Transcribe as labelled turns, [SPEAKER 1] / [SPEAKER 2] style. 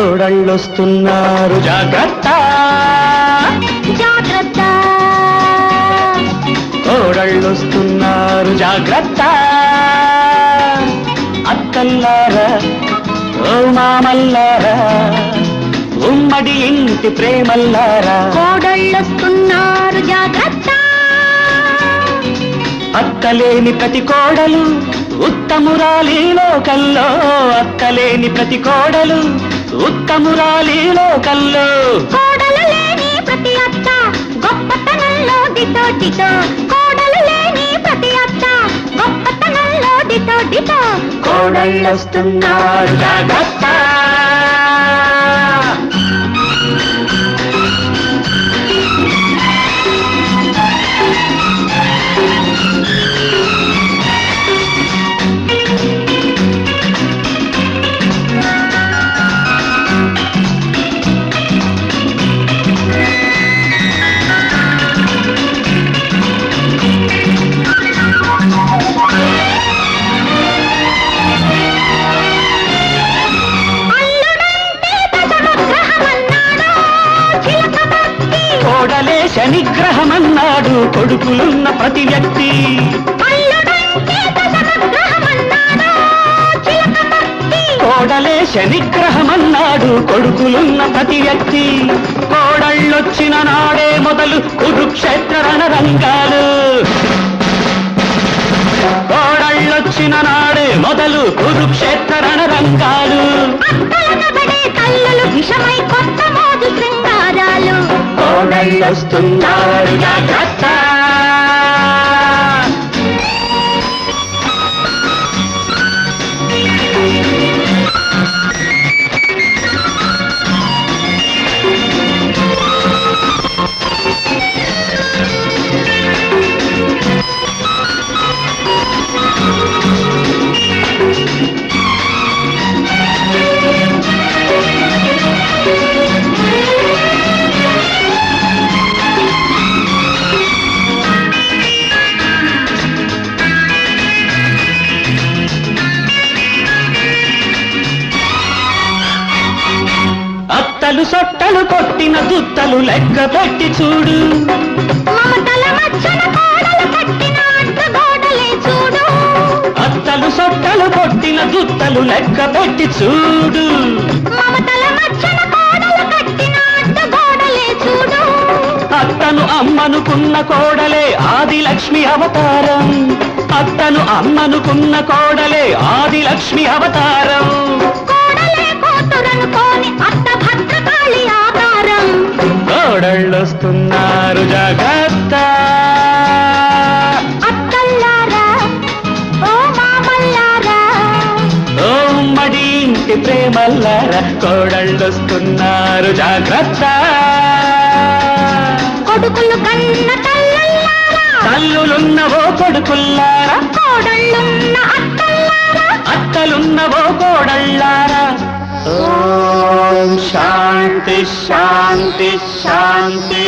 [SPEAKER 1] కోడళ్ళొస్తున్నారు జాగ్రత్త.
[SPEAKER 2] జాగ్రత్త.
[SPEAKER 1] కోడళ్ళొస్తున్నారు. జాగ్రత్త. అత్తల్లారా ఓ మామల్లారా ఉమ్మడి ఇంటి ప్రేమల్లారా.
[SPEAKER 2] కోడళ్ళొస్తున్నారు జాగ్రత్త.
[SPEAKER 1] అత్తలేని ప్రతి కోడలు ఉత్తమురాలి లోకల్లో అత్తలేని ప్రతి కోడలు. ఉత్తమురాలి లోకల్లో
[SPEAKER 2] కోడలు లేని ప్రతి అత్త గొప్పతనంలో దిటో దిటో కోడలు లేని ప్రతి అత్త గొప్పతనంలో దిటో దిటో
[SPEAKER 1] కోడళ్ళొస్తున్నారు జాగ్రత్త. కోడలే శనిగ్రహమన్నాడు కొడుకులున్న ప్రతి వ్యక్తి. కోడలే శనిగ్రహమన్నాడు కొడుకులున్న ప్రతి వ్యక్తి. కోడళ్ళొచ్చిన నాడే మొదలు కురుక్షేత్ర రణరంగాలు. కోడళ్ళొచ్చిన నాడే మొదలు కురుక్షేత్ర రణరంగాలు.
[SPEAKER 2] విషమై కొత్త
[SPEAKER 1] కోడళ్ళొస్తున్నారు జాగ్రత్త అత్తలు సొట్టలు కొట్టిన దుత్తలు లెక్క పెట్టి చూడు. అత్తలు సొట్టలు కొట్టిన దుత్తలు లెక్క పెట్టి చూడు. అత్తను అమ్మనుకున్న కోడలే ఆది లక్ష్మి అవతారం. అత్తను అమ్మనుకున్న కోడలే ఆది లక్ష్మి అవతారం. ఇంటి ప్రేమల్లార కోడళ్ళొస్తున్నారు జాగ్రత్త.
[SPEAKER 2] కొడుకులు కన్న తల్లల్లారా.
[SPEAKER 1] తల్లులున్నవో కొడుకుల్లారా.
[SPEAKER 2] కోడళ్ళున్న
[SPEAKER 1] అత్తలున్నవో కోడళ్ళారా. ఓం శాంతి శాంతి శాంతి.